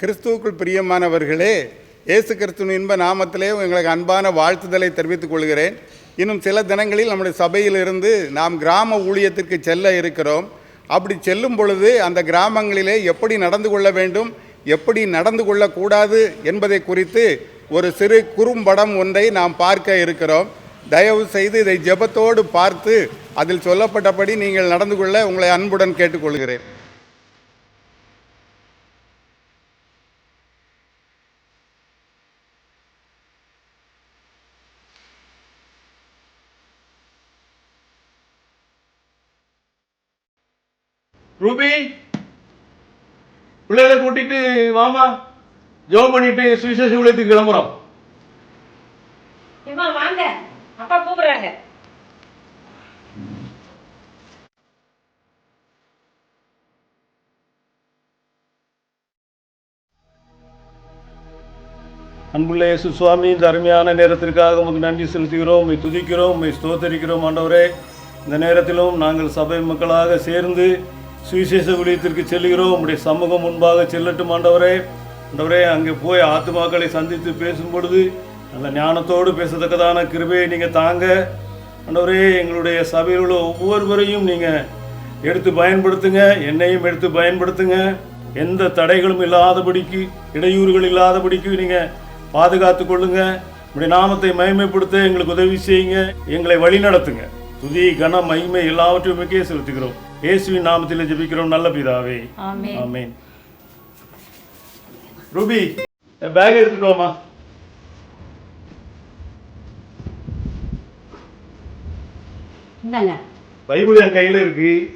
கிறிஸ்துவுக்குள் பிரியமானவர்களே இயேசு கிறிஸ்துவின் இன்ப நாமத்திலே உங்களுக்கு அன்பான வாழ்த்துதலை தெரிவித்துக் கொள்கிறேன். இன்னும் சில தினங்களில் நம்முடைய சபையிலிருந்து நாம் கிராம ஊழியத்திற்கு செல்ல இருக்கிறோம். அப்படி செல்லும் பொழுது அந்த கிராமங்களிலே எப்படி நடந்து கொள்ள வேண்டும் எப்படி நடந்து கொள்ளக்கூடாது என்பதை குறித்து ஒரு சிறு குறும்படம் ஒன்றை நாம் பார்க்க இருக்கிறோம். தயவு செய்து இதை ஜெபத்தோடு பார்த்து அதில் சொல்லப்பட்டபடி நீங்கள் நடந்து கொள்ள உங்களை அன்புடன் கேட்டுக்கொள்கிறேன். ரூபி பிள்ளைகளை கூட்டிட்டு வாமா ஜோம் பண்ணிட்டு சுவிசேஷ ஊழியத்துக்கு கிளம்புறோம். ஏம்மா வாங்க. அப்பா கூப்பிடுறாங்க. அன்புள்ள இயேசு சுவாமி இந்த அருமையான நேரத்திற்காக உமக்கு நன்றி செலுத்துகிறோம். உம்மை துதிக்கிறோம் உம்மை ஸ்தோத்தரிக்கிறோம் ஆண்டவரே. இந்த நேரத்திலும் நாங்கள் சபை மக்களாக சேர்ந்து சுவிசேஷ ஊழியத்திற்கு செல்கிறோம் உங்களுடைய சமூகம் முன்பாக செல்லட்டும் ஆண்டவரே. ஆண்டவரே அங்கே போய் ஆத்துமாக்களை சந்தித்து பேசும் பொழுது நல்ல ஞானத்தோடு பேசத்தக்கதான கிருபையை நீங்கள் தாங்க. ஆண்டவரே எங்களுடைய சபையில் உள்ள ஒவ்வொருவரையும் நீங்கள் எடுத்து பயன்படுத்துங்க. என்னையும் எடுத்து பயன்படுத்துங்க. எந்த தடைகளும் இல்லாதபடிக்கு இடையூறுகள் இல்லாதபடிக்கு நீங்கள் பாதுகாத்து கொள்ளுங்க. உங்களுடைய நாமத்தை மகிமைப்படுத்த எங்களுக்கு உதவி செய்யுங்க. எங்களை வழி நடத்துங்க துதி கன மகிமை எல்லாவற்றையும் செலுத்துகிறோம். இயேசுவின் நாமத்தில் ஜெபிக்கிறோம். நல்ல பிதாவே. ஆமென். ஆமென். ரூபி பேக் இந்தாங்க பைபிள் என் கையில் இருக்கு.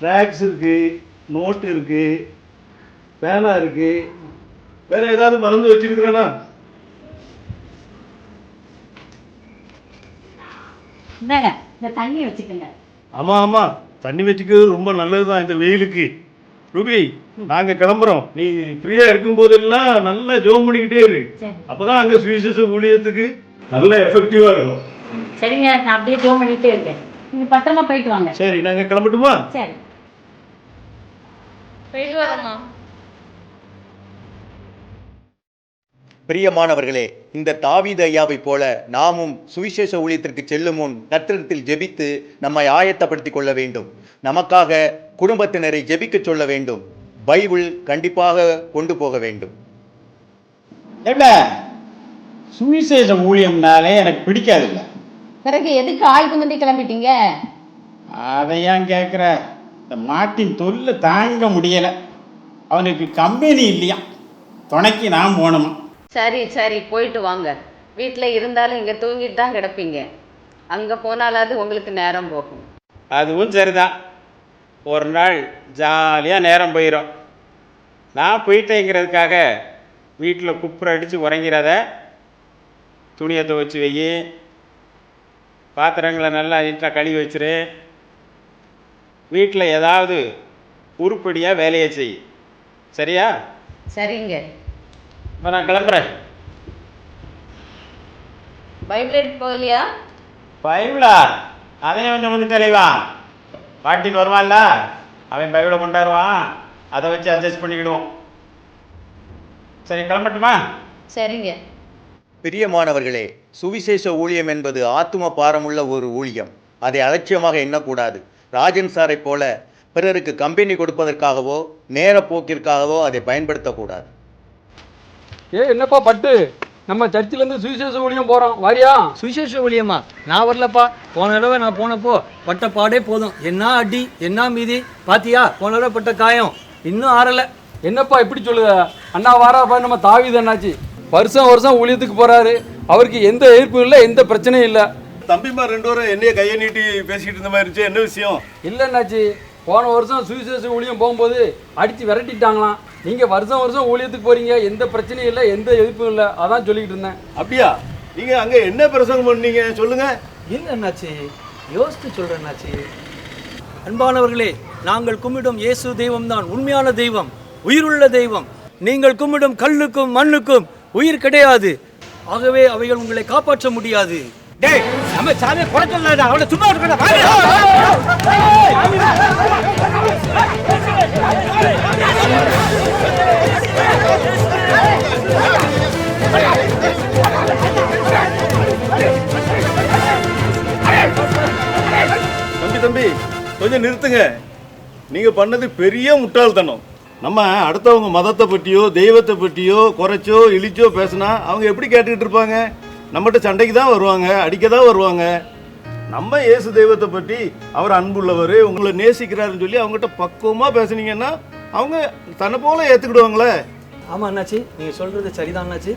ட்ராக்ஸ் இருக்கு நோட் இருக்கு பேனா இருக்கு. வேற ஏதாவது மறந்து வச்சிருக்கிறேனா? இந்தாங்க இந்த தண்ணி வச்சுக்கோங்க. ஆமா ஆமா. தண்ணி வச்சுக்கிறது ரொம்ப நல்லதுதான் இந்த வெயிலுக்கு. ரூபி நாங்க கிளம்புறோம். நீ ஃப்ரீயா இருக்கும் போதெல்லாம் நல்லா ஜோம் பண்ணிக்கிட்டே இரு. அப்பதான் அங்க சுவிசேஷ ஊழியத்துக்கு நல்ல எஃபெக்டிவா இருக்கும். சரிங்க நான் அப்படியே ஜோம் பண்ணிட்டே இருக்கேன். நீங்க பத்திரமா போயிட்டு வாங்க. சரி நாங்க கிளம்பட்டுமா? சரி. போயிட்டு வரோம்மா. பிரியமானவர்களே இந்த தாவீது ஐயாவைப் போல நாமும் சுவிசேஷ ஊழியத்திற்கு செல்லும் முன் கத்திரத்தில் ஜெபித்து நம்மை ஆயத்தப்படுத்திக் கொள்ள வேண்டும். நமக்காக குடும்பத்தினரை ஜெபிக்கச் சொல்ல வேண்டும். பைபிள் கண்டிப்பாக கொண்டு போக வேண்டும். என்ன? சுவிசேஷ ஊழியம்னாலே எனக்கு பிடிக்காதுல்ல. பிறகு எதுக்கு ஆளுக்கு முந்தி கிளம்பிட்டீங்க? அதை ஏன் கேட்குற இந்த மாட்டின் தொல்லை தாங்க முடியலை. அவனுக்கு கம்பெனி இல்லையா? துணைக்கு நான் போகணுமா? சரி சரி போயிட்டு வாங்க. வீட்டில் இருந்தாலும் இங்கே தூங்கிட்டு தான் கிடப்பீங்க. அங்கே போனாலாவது உங்களுக்கு நேரம் போகும். அதுவும் சரிதான். ஒரு நாள் ஜாலியாக நேரம் போயிடும் நான் போயிட்டேங்கிறதுக்காக வீட்டில் குப்புற அடித்து உறங்கிறாத துணியை துவைச்சி வை. பாத்திரங்களை நல்லா நீட்டாக கழுவி வச்சிரு. வீட்டில் ஏதாவது உருப்படியாக வேலையை செய். சரியா? சரிங்க. நான் கிளம்புறேன். பைபிள் எடுத்து போகலையா? பைபிளா அதையும் கொஞ்சம் வந்து தெளிவா பாட்டின் வருவான்ல? அவன் பைபிளை கொண்டாடுவான் அதை வச்சு அட்ஜஸ்ட் பண்ணிக்கிடுவோம். சரி கிளம்பட்டுமா? சரிங்க. பிரியமானவர்களே சுவிசேஷ ஊழியம் என்பது ஆத்தும பாரமுள்ள ஒரு ஊழியம். அதை அலட்சியமாக எண்ணக்கூடாது. ராஜன் சாரைப் போல பிறருக்கு கம்பெனி கொடுப்பதற்காகவோ நேர போக்கிற்காகவோ அதை பயன்படுத்தக்கூடாது. ஏ என்னப்பா பட்டு? நம்ம சர்ச்சில் இருந்து சுவிசேஷ ஊழியம் போறோம். வாரியா? சுவிசேஷ ஊழியமா? நான் வரலப்பா. போன தடவை நான் போனப்போ பட்ட பாடே போதும். என்ன அடி என்ன மீதி? பாத்தியா? போன தடவை பட்ட காயம். இன்னும் ஆறல. என்னப்பா இப்படி சொல்லுத? அண்ணா வாராப்பா நம்ம தாவிது அண்ணாச்சி. வருஷம் வருஷம் ஊழியத்துக்கு போறாரு. அவருக்கு எந்த எதிர்ப்பும் இல்லை எந்த பிரச்சனையும் இல்லை. தம்பிமா ரெண்டு பேரும் என்னைய கையை நீட்டி பேசிக்கிட்டு இருந்த மாதிரி இருந்துச்சு. என்ன விஷயம்? இல்லை அண்ணாச்சி. போன வருஷம் சுவிசேஷ ஊழியம் போகும்போது அடிச்சு விரட்டிட்டாங்களாம். நீங்க வருஷம் வருஷம் ஊழியத்துக்கு போறீங்க எந்த பிரச்சனையும் இல்லை எந்த எதிர்ப்பும் இல்லை. அதான் சொல்லிக்கிட்டு இருந்தேன். அப்படியா? நீங்க அங்க என்ன பிரசங்கம் பண்ணீங்க? சொல்லுங்க. என்ன என்னாச்சு யோசித்து சொல்றேன் என்னாச்சு அன்பானவர்களே நாங்கள் கும்பிடும் இயேசு தெய்வம் தான் உண்மையான தெய்வம் உயிருள்ள தெய்வம். நீங்கள் கும்பிடும் கல்லுக்கும் மண்ணுக்கும் உயிர் கிடையாது. ஆகவே அவைகள் உங்களை காப்பாற்ற முடியாது. டேய் நம்ம சாமி குறை சொல்லாத. அவளை சும்மா இருக்கடா தம்பி தம்பி கொஞ்சம் நிறுத்துங்க. நீங்க பண்ணது பெரிய முட்டாள்தனம். நம்ம அடுத்தவங்க மதத்தை பற்றியோ தெய்வத்தை பற்றியோ குறைச்சோ இழிச்சோ பேசினா அவங்க எப்படி கேட்டுக்கிட்டு இருப்பாங்க? நம்மகிட்ட சண்டைக்கு தான் வருவாங்க அடிக்க தான் வருவாங்க. நம்ம இயேசு தெய்வத்தை பற்றி அவர் அன்புள்ளவர் உங்களை நேசிக்கிறாருன்னு சொல்லி அவங்ககிட்ட பக்குவமாக பேசுனீங்கன்னா அவங்க தன்னை போல ஏற்றுக்கிடுவாங்களே ஆமாம் அண்ணாச்சி நீங்கள் சொல்கிறது சரிதான் அண்ணாச்சி.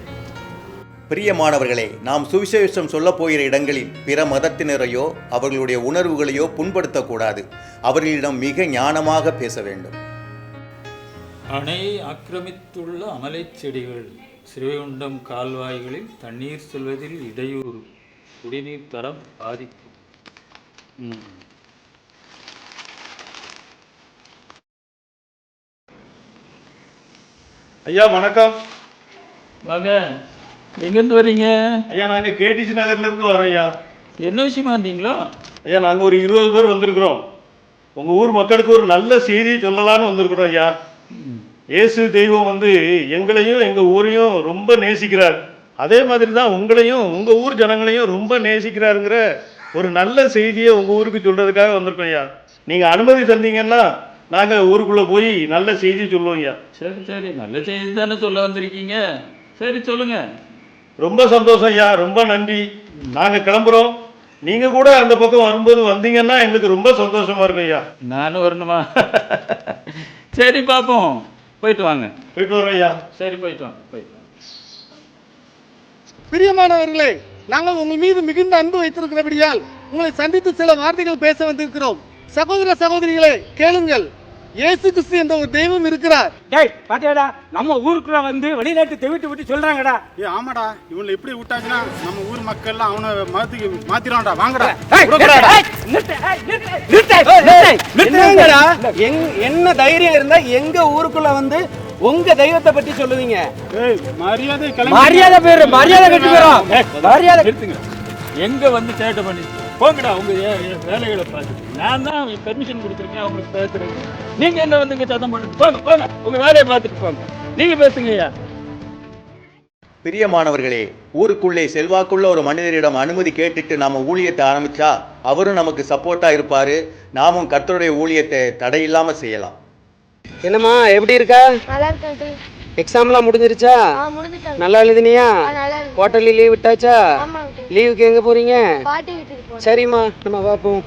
பிரியமானவர்களே நாம் சுவிசேஷம் சொல்லப் போகிற இடங்களில் பிற மதத்தினரையோ அவர்களுடைய உணர்வுகளையோ புண்படுத்தக்கூடாது. அவர்களிடம் மிக ஞானமாக பேச வேண்டும். அணை ஆக்கிரமித்துள்ள அமலைச் செடிகள் சிறுவைகுண்டம் கால்வாய்களில் தண்ணீர் செல்வதில் இடையூறு. குடிநீர் தரம் பாதிப்பு. ம். ஐயா வணக்கம். வாங்க. எங்கேருந்து வர்றீங்க ஐயா நாங்கள் கேடிசி நகர்லேருந்து வரோம் ஐயா. என்ன விஷயமா இருந்தீங்களோ? ஐயா நாங்கள் ஒரு இருபது பேர் வந்திருக்கிறோம். உங்கள் ஊர் மக்களுக்கு ஒரு நல்ல செய்தி சொல்லலாம்னு வந்திருக்கிறோம் ஐயா. இயேசு தெய்வம் வந்து எங்களையும் எங்கள் ஊரையும் ரொம்ப நேசிக்கிறார். அதே மாதிரி தான் உங்களையும் உங்கள் ஊர் ஜனங்களையும் ரொம்ப நேசிக்கிறாருங்கிற ஒரு நல்ல செய்தியை உங்கள் ஊருக்கு சொல்கிறதுக்காக வந்திருக்கோம் ஐயா. நீங்கள் அனுமதி தந்தீங்கன்னா நாங்கள் ஊருக்குள்ளே போய் நல்ல செய்தி சொல்லுவோம் ஐயா. சரி சரி. நல்ல செய்தி தானே சொல்ல வந்திருக்கீங்க. சரி சொல்லுங்க. ரொம்ப சந்தோஷம் ஐயா. ரொம்ப நன்றி. நாங்கள் கிளம்புறோம். நீங்கள் கூட அந்த பக்கம் வரும்போது வந்தீங்கன்னா எங்களுக்கு ரொம்ப சந்தோஷமா இருக்கும் ஐயா. நானும் வரணுமா? சரி பார்ப்போம் போயிட்டு வாங்க. போயிட்டு வரோம் ஐயா. சரி போயிட்டு வாங்க போயிட்டு வாங்க. பிரியமானவர்களே நாங்கள் உங்கள் மீது மிகுந்த அன்பு வைத்திருக்கிறபடியால் உங்களை சந்தித்து சில வார்த்தைகள் பேச வந்திருக்கிறோம். சகோதர சகோதரிகளே கேளுங்கள். இயேசு கிறிஸ்து என்ற ஒரு தெய்வம் இருக்கிறார். டேய் பாத்தியாடா? நம்ம ஊருக்குள்ள வந்து வெளிநாட்டு தெவிட்டு விட்டு சொல்றாங்கடா. ஏ ஆமாடா. இவனை இப்படி விட்டாச்சுன்னா நம்ம ஊர் மக்கள்லாம் அவனை மதத்துக்கு மாத்திரான்டா வாங்கடா. என்ன தைரியம் இருந்தா எங்க ஊருக்குள்ள வந்து உங்க தெய்வத்தை பத்தி சொல்லுவீங்க? மரியாதை மரியாதை பேரு மரியாதை கட்டி போறோம் மரியாதை எங்க வந்து சேட்டை பண்ணி போங்கடா உங்க வேலைகளை பார்த்துட்டு நான் தான் பெர்மிஷன் கொடுத்துருக்கேன் அவங்களுக்கு பேசுறேன். நீங்க என்ன வந்து இங்க சத்தம் பண்ணிட்டு போங்க போங்க உங்க வேலையை பார்த்துட்டு போங்க. நீங்க பேசுங்க ஐயா. பிரியமானவர்களே ஊருக்குள்ளே செல்வாக்குள்ள ஒரு மனிதரிடம் அனுமதி கேட்டுட்டு நாம ஊழியத்தை ஆரம்பிச்சா அவரும் நமக்கு சப்போர்ட்டா இருப்பாரு. நாமும் கர்த்தருடைய ஊழியத்தை தடையில்லாம செய்யலாம். என்னம்மா எப்படி இருக்கா? நல்லா இருக்கேன் எக்ஸாம்லாம் முடிஞ்சிருச்சா? நல்லா எழுதினியா? நல்லா இருக்கு குவார்டர்லி லீவ் விட்டாச்சா. லீவுக்கு எங்க பாட்டி போனேன் சரிம்மா நம்ம பார்ப்போம்.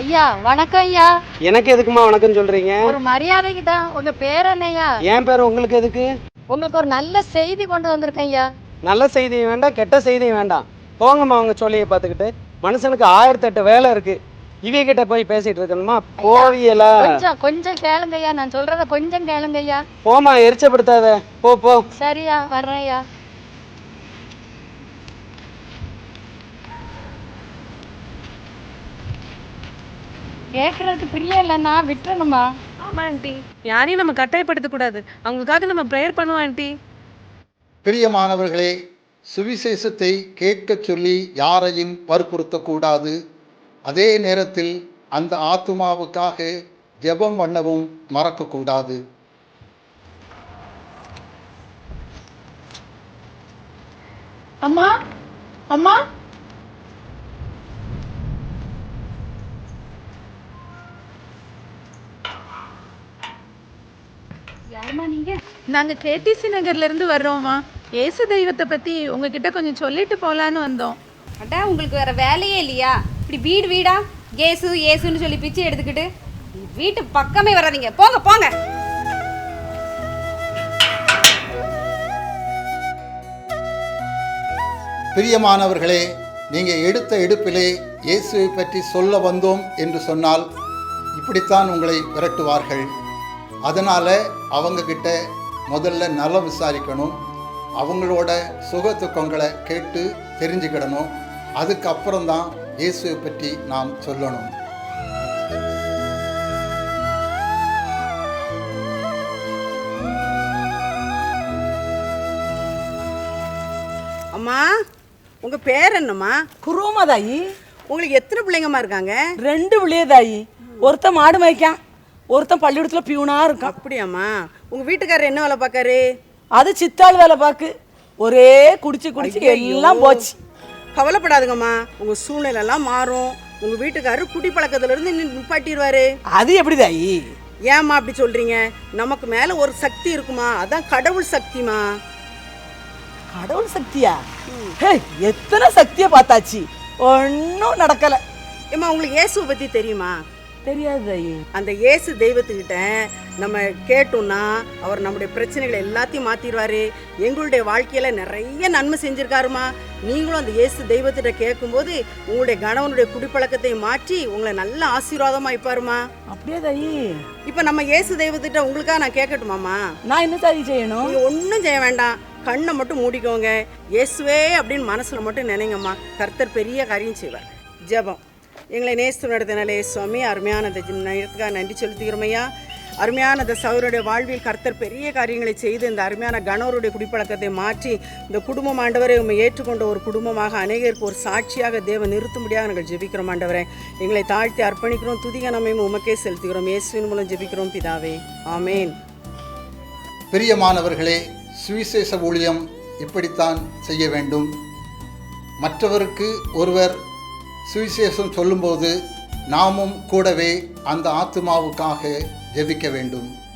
ஐயா வணக்கம் ஐயா. எனக்கு எதுக்குமா வணக்கம் சொல்றீங்க? ஒரு மரியாதைக்கு தான் உங்க பேர் என்னய்யா? என் பேர் உங்களுக்கு எதுக்கு? உங்களுக்கு ஒரு நல்ல செய்தி கொண்டு வந்திருக்கேன் ஐயா. நல்ல செய்தியும் வேண்டாம் கெட்ட செய்தியும் வேண்டாம். போங்கம்மா உங்க சொல்லியை பார்த்துக்கிட்டு. மனுஷனுக்கு ஆயிரத்தெட்டு வேலை இருக்கு. இவ கிட்ட போய் பேசிட்டு இருக்கணுமா? போவியலா? கொஞ்சம் கொஞ்சம் கேளுங்க ஐயா. நான் சொல்றத கொஞ்சம் கேளுங்க ஐயா. போமா எரிச்சப்படுத்தாத. போ போ. சரியா வர்றேன் ஐயா. கேட்கறதுக்கு பிரியம் இல்லைன்னா விட்டுறணுமா? ஆமா ஆண்டி. யாரையும் நம்ம கட்டாயப்படுத்தக்கூடாது அவங்களுக்காக நம்ம ப்ரேயர் பண்ணுவோம் ஆண்டி. பிரியமானவர்களே சுவிசேஷத்தை கேட்கச் சொல்லி யாரையும் வற்புறுத்தக்கூடாது அதே நேரத்தில் அந்த ஆத்துமாவுக்காக ஜெபம் பண்ணவும் மறக்கக்கூடாது அம்மா அம்மா யாருமா நீங்க? நாங்க கேடிசி நகர்ல இருந்து வர்றோம்மா ஏசு தெய்வத்தை பத்தி உங்ககிட்ட கொஞ்சம் சொல்லிட்டு போலான்னு வந்தோம். அட்டா உங்களுக்கு வேற வேலையே இல்லையா? இப்படி வீடு வீடா? ஏசு ஏசுன்னு சொல்லி பிச்சை எடுத்துக்கிட்டு வீட்டு பக்கமே வராதீங்க. போங்க போங்க. பிரியமானவர்களே நீங்கள் எடுத்த எடுப்பிலே இயேசுவை பற்றி சொல்ல வந்தோம் என்று சொன்னால் இப்படித்தான் உங்களை விரட்டுவார்கள். அதனால் அவங்க கிட்ட முதல்ல நலம் விசாரிக்கணும். அவங்களோட சுக துக்கங்களை கேட்டு தெரிஞ்சுக்கிடணும். அதுக்கப்புறம் தான் இயேசுவை பற்றி நாம் சொல்லணும். அம்மா உங்க பேர் என்னம்மா? குருமா தாயி. உங்களுக்கு எத்தனை பிள்ளைங்கம்மா இருக்காங்க? ரெண்டு விளைய தாயி. ஒருத்தன் மாடு மேய்க்கான். ஒருத்தன் பள்ளிக்கூடத்துல பியூனா இருக்கான். அப்படியாம்மா? உங்க வீட்டுக்காரர் என்ன வேலை பார்க்காரு? அது சித்தாள் வேலை பாக்கு. ஒரே குடிச்சு குடிச்சு எல்லாம் போச்சு. கவலைப்படாதுங்கம்மா. உங்க சூழ்நிலை எல்லாம் மாறும். உங்க வீட்டுக்காரரு குடிப்பழக்கத்துல இருந்து நிப்பாட்டிடுவாரு. அது எப்படி தாயி ஏம்மா அப்படி சொல்றீங்க? நமக்கு மேல ஒரு சக்தி இருக்குமா? அதான் கடவுள் சக்திமா கடவுள் சக்தியா? ஹே எத்தனை சக்தியை பார்த்தாச்சு. ஒன்றும் நடக்கல. ஏம்மா உங்களுக்கு இயேசுவை பத்தி தெரியுமா? தெரியாது. அந்த இயேசு தெய்வத்துக்கிட்ட நம்ம கேட்டோம்னா அவர் நம்முடைய பிரச்சனைகளை எல்லாத்தையும் மாத்திடுவாரு. எங்களுடைய வாழ்க்கையில நிறைய நன்மை செஞ்சிருக்காருமா. நீங்களும் அந்த இயேசு தெய்வத்திட்ட கேட்கும்போது உங்களுடைய கணவனுடைய குடிப்பழக்கத்தை மாற்றி உங்களை நல்ல ஆசீர்வாதமா இருப்பாருமா அப்படியே தாயி. இப்போ நம்ம இயேசு தெய்வத்திட்ட உங்களுக்காக நான் கேட்கட்டுமாமா நான் என்ன தாயி செய்யணும்? நீங்க ஒன்றும் செய்ய வேண்டாம். கண்ணை மட்டும் மூடிக்கோங்க. இயேசுவே அப்படின்னு மனசுல மட்டும் நினைங்கம்மா. கர்த்தர் பெரிய காரியம் செய்வார். ஜெபம். எங்களை நேசத்து நடத்தினாலே சுவாமி. அருமையான இந்த நேரத்துக்காக நன்றி செலுத்துகிறோம் அருமையான அந்த சௌருடைய வாழ்வில் கர்த்தர் பெரிய காரியங்களை செய்து இந்த அருமையான கணவருடைய குடிப்பழக்கத்தை மாற்றி இந்த குடும்பம் ஆண்டவரை உண்மை ஏற்றுக்கொண்ட ஒரு குடும்பமாக அநேகருக்கு ஒரு சாட்சியாக தேவன் நிறுத்தும்படியாக நாங்கள் ஜெபிக்கிறோம் ஆண்டவரை. எங்களை தாழ்த்தி அர்ப்பணிக்கிறோம். துதிக நம்மையும் உமக்கே செலுத்துகிறோம். இயேசுவின் மூலம் ஜெபிக்கிறோம் பிதாவே. ஆமேன். பிரியமானவர்களே சுவிசேஷ ஊழியம் இப்படித்தான் செய்ய வேண்டும். மற்றவருக்கு ஒருவர் சுவிசேஷம் சொல்லும்போது நாமும் கூடவே அந்த ஆத்துமாவுக்காக ஜெபிக்க வேண்டும்.